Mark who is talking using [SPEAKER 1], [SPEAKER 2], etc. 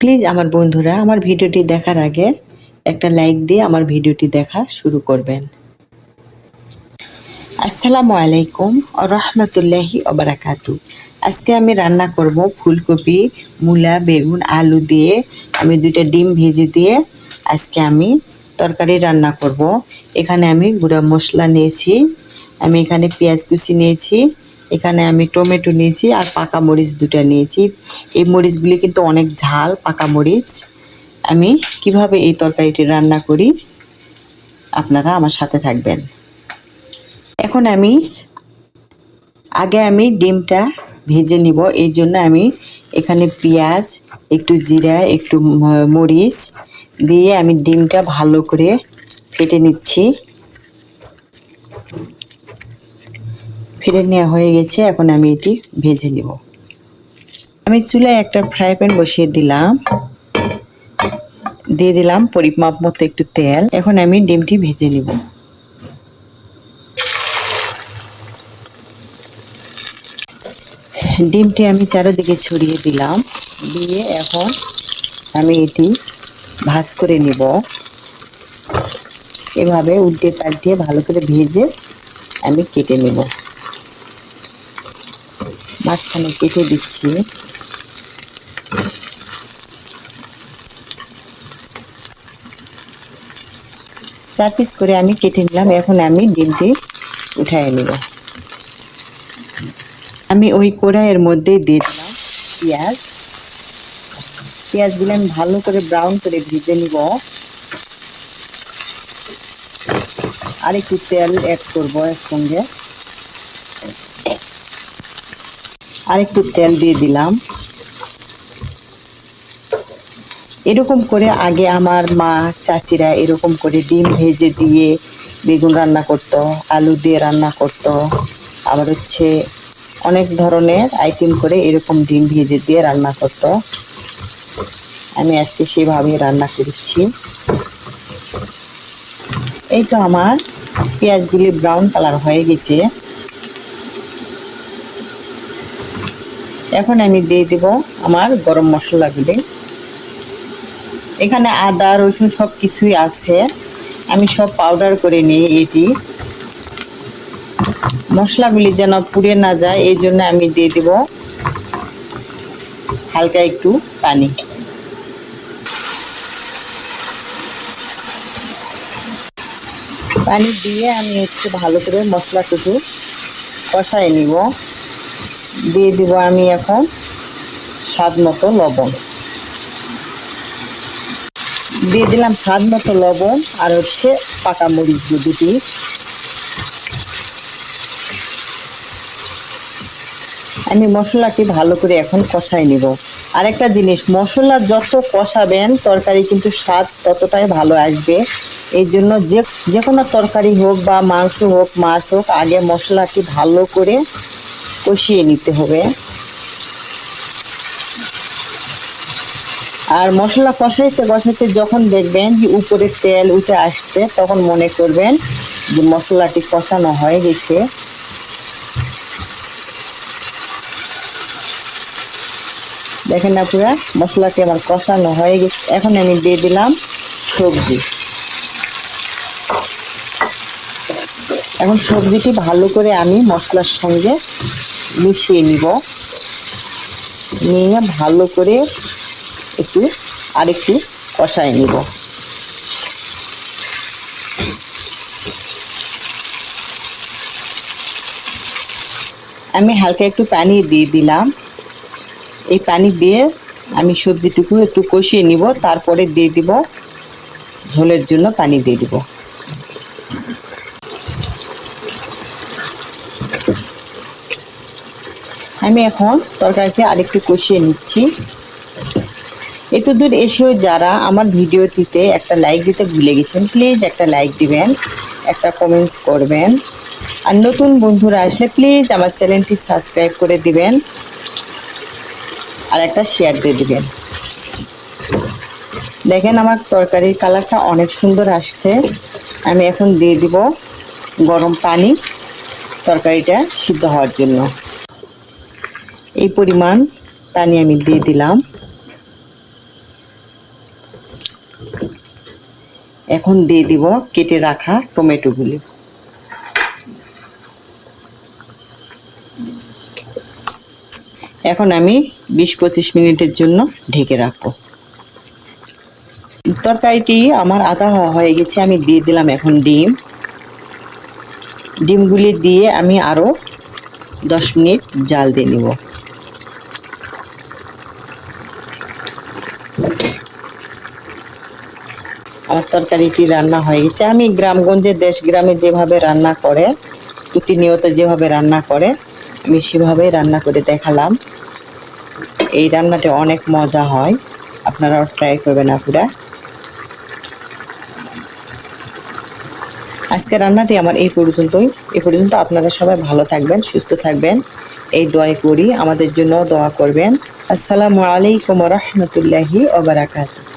[SPEAKER 1] Please আমার বন্ধুরা, আমার ভিডিওটি দেখার আগে একটা লাইক দিয়ে আমার ভিডিওটি দেখা শুরু করবেন। আসসালামু আলাইকুম রহমতুল্লাহি অবরাকাতু আজকে আমি রান্না করব ফুলকপি, মূলা, বেগুন, আলু দিয়ে। আমি দুইটা ডিম ভেজে দিয়ে আজকে আমি তরকারি রান্না করব। এখানে আমি গুঁড়া মশলা নিয়েছি, আমি এখানে পেঁয়াজ কুচি নিয়েছি এখানে আমি টমেটো নিয়েছি আর পাকা মরিচ দুটা নিয়েছি। এই মরিচগুলি কিন্তু অনেক ঝাল, পাকা মরিচ। আমি কীভাবে এই তরকারিটি রান্না করি, আপনারা আমার সাথে থাকবেন। এখন আমি, আগে আমি ডিমটা ভেজে নিব। এই জন্য আমি এখানে পেঁয়াজ, একটু জিরা, একটু মরিচ দিয়ে আমি ডিমটা ভালো করে ফেটে নিচ্ছি। ফেটে নেওয়া হয়ে গেছে, এখন আমি এটি ভেজে নিব। আমি চুলায় একটা ফ্রাই প্যান বসিয়ে দিলাম। দিয়ে দিলাম পরিমাপ মতো একটু তেল। এখন আমি ডিমটি ভেজে নিব। ডিমটি আমি চারিদিকে ছড়িয়ে দিলাম। দিয়ে এখন আমি এটি ভাজ করে নিব। এভাবে উল্টে পাল্টে ভালো করে ভেজে আমি কেটে নেব। মাঝখানে কেটে দিচ্ছি। চার পিস করে আমি কেটে নিলাম, এখন আমি ডিমটি উঠাই নেব। আমি ওই কড়াইয়ের মধ্যে দিয়ে দিলাম পেঁয়াজ। পেঁয়াজগুলো আমি ভালো করে ব্রাউন করে ভেজে নিব। আর একটু তেল অ্যাড করব এর সঙ্গে আর একটু তেল দিয়ে দিলাম। এরকম করে আগে আমার মা, চাচিরা এরকম করে ডিম ভেজে দিয়ে বেগুন রান্না করতো, আলু দিয়ে রান্না করতো। আবার হচ্ছে অনেক ধরনের আইটেম করে এরকম ডিম ভেজে দিয়ে রান্না করতো। আমি আজকে সেভাবে রান্না করেছি। এই তো আমার পেঁয়াজগুলি ব্রাউন কালার হয়ে গেছে। এখন আমি দিয়ে দিব আমার গরম মশলা মশলাগুলি এখানে আদা, রসুন সব কিছুই আছে। আমি সব পাউডার করে নিই এটি। মশলাগুলি যেন পুড়ে না যায়, এই জন্য আমি দিয়ে দিব হালকা একটু পানি। পানি দিয়ে আমি একটু ভালো করে মশলাটুকু কষাই নিব। দিয়ে দিব আমি এখন স্বাদ মতো লবণ। দিয়ে দিলাম স্বাদ মতো লবণ আর হচ্ছে পাকা মরিচ দুটি আমি মশলাটি ভালো করে এখন কষাই নিব। আরেকটা জিনিস, মশলা যত কষাবেন, তরকারি কিন্তু স্বাদ ততটাই ভালো আসবে। এই জন্য যে যে কোনো তরকারি হোক বা মাংস হোক, মাছ হোক, আগে মশলাটি ভালো করে কষিয়ে নিতে হবে। আর মশলা কষাইতে কষাইতে যখন দেখবেন যে উপরে তেল উঠে আসছে, তখন মনে করবেন যে মশলাটি কষানো হয়ে গেছে। দেখেন আপনারা, মশলাটি আমার কষানো হয়ে গেছে। এখন আমি দিয়ে দিলাম সবজি। এখন সবজিটি ভালো করে আমি মশলার সঙ্গে মিশিয়ে নিব। নিয়ে ভালো করে একটু আরেকটু কষায় নিব। আমি হালকা একটু পানি দিয়ে দিলাম। এই পানি দিয়ে আমি সবজিটুকু একটু কষিয়ে নিব, তারপরে দিয়ে দিব। ঝোলের জন্য পানি দিয়ে দিব। আমি এখন তরকারিতে আরেকটু কষিয়ে নিচ্ছি। এত দূর এসেও যারা আমার ভিডিওটিতে একটা লাইক দিতে ভুলে গেছেন প্লিজ একটা লাইক দিবেন, একটা কমেন্টস করবেন। আর নতুন বন্ধুরা আসলে প্লিজ আমার চ্যানেলটি সাবস্ক্রাইব করে দিবেন আর একটা শেয়ার দিয়ে দিবেন। দেখেন আমার তরকারির কালারটা অনেক সুন্দর আসছে। আমি এখন দিয়ে দিব গরম পানি তরকারিটা সিদ্ধ হওয়ার জন্য। এই পরিমাণ পানি আমি দিয়ে দিলাম। এখন দিয়ে দিব কেটে রাখা টমেটোগুলি। এখন আমি বিশ পঁচিশ মিনিটের জন্য ঢেকে রাখব। তরকারিটি আমার আদা হওয়া হয়ে গেছে, আমি দিয়ে দিলাম এখন ডিম। ডিমগুলি দিয়ে আমি আরও দশ মিনিট জাল দিয়ে নিব। আমার তরকারিটি রান্না হয়ে গেছে? আমি গ্রামগঞ্জে দেশ গ্রামে যেভাবে রান্না করে, প্রতিনিয়ত যেভাবে রান্না করে, আমি সেভাবেই রান্না করে দেখালাম। এই রান্নাটা অনেক মজা হয়। আপনারাও ট্রাই করবেন আপুরা। আজকে রান্নাটি আমার এই পর্যন্তই। এ পর্যন্ত আপনারা সবাই ভালো থাকবেন, সুস্থ থাকবেন। এই দোয়াই করি। আমাদের জন্য দোয়া করবেন। আসসালামু আলাইকুম রহমতুল্লাহি ওবরাকাতুহ